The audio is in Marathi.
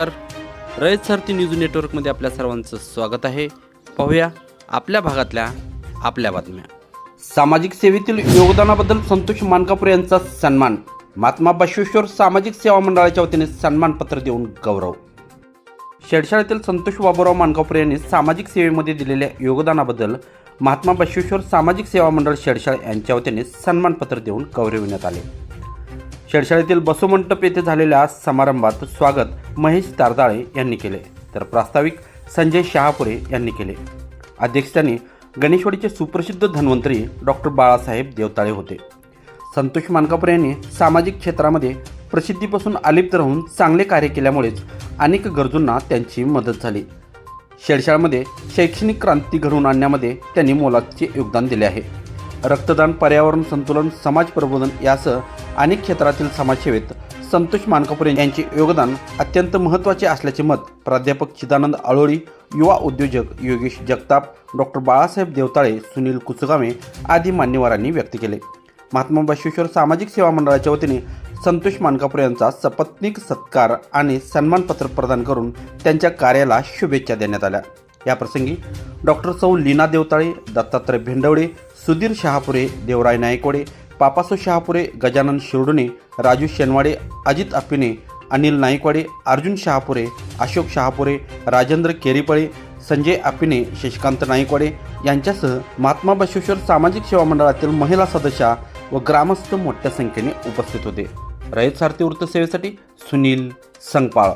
तर रयत सारथी न्यूज नेटवर्कमध्ये आपल्या सर्वांचं स्वागत आहे. पाहूया आपल्या भागातल्या आपल्या बातम्या. सामाजिक सेवेतील योगदानाबद्दल संतोष मानकापूर यांचा सन्मान. महात्मा बसवेश्वर सामाजिक सेवा मंडळाच्या वतीने सन्मानपत्र देऊन गौरव. शेडशाळेतील संतोष बाबूराव मानकापूर यांनी सामाजिक सेवेमध्ये दिलेल्या योगदानाबद्दल महात्मा बसवेश्वर सामाजिक सेवा मंडळ शेडशाळ यांच्या वतीने सन्मानपत्र देऊन गौरविण्यात आले. शेडशाळेतील बसोमंटप येथे झालेल्या समारंभात स्वागत महेश तारदाळे यांनी केले. तर प्रास्ताविक संजय शहापुरे यांनी केले. अध्यक्षस्थानी गणेशवाडीचे सुप्रसिद्ध धन्वंतरी डॉक्टर बाळासाहेब देवताळे होते. संतोष मानकापूर यांनी सामाजिक क्षेत्रामध्ये प्रसिद्धीपासून अलिप्त राहून चांगले कार्य केल्यामुळेच अनेक गरजूंना त्यांची मदत झाली. शेडशाळमध्ये शैक्षणिक क्रांती घडवून आणण्यामध्ये त्यांनी मोलाचे योगदान दिले आहे. रक्तदान पर्यावरण संतुलन समाज प्रबोधन यासह अनेक क्षेत्रातील समाजसेवेत संतोष मानकापुरे यांचे योगदान अत्यंत महत्त्वाचे असल्याचे मत प्राध्यापक चिदानंद आळोळी युवा उद्योजक योगेश जगताप डॉक्टर बाळासाहेब देवताळे सुनील कुचगामे आदी मान्यवरांनी व्यक्त केले. महात्मा बसवेश्वर सामाजिक सेवा मंडळाच्या वतीने संतोष मानकापूर यांचा सपत्नीक सत्कार आणि सन्मानपत्र प्रदान करून त्यांच्या कार्याला शुभेच्छा देण्यात आल्या. याप्रसंगी डॉक्टर सौ लीना देवताळे दत्तात्रय भेंडवडे सुधीर शहापुरे देवराय नायकवडे पापासो शहापुरे गजानन शिरडुणे राजू शेनवाडे अजित अप्पिने अनिल नाईकवाडे अर्जुन शहापुरे अशोक शहापुरे राजेंद्र केरीपळे संजय अप्पिने शशिकांत नाईकवाडे यांच्यासह महात्मा बसवेश्वर सामाजिक सेवा मंडळातील महिला सदस्या व ग्रामस्थ मोठ्या संख्येने उपस्थित होते. रयत सारथी वृत्तसेवेसाठी सुनील संगपाळ.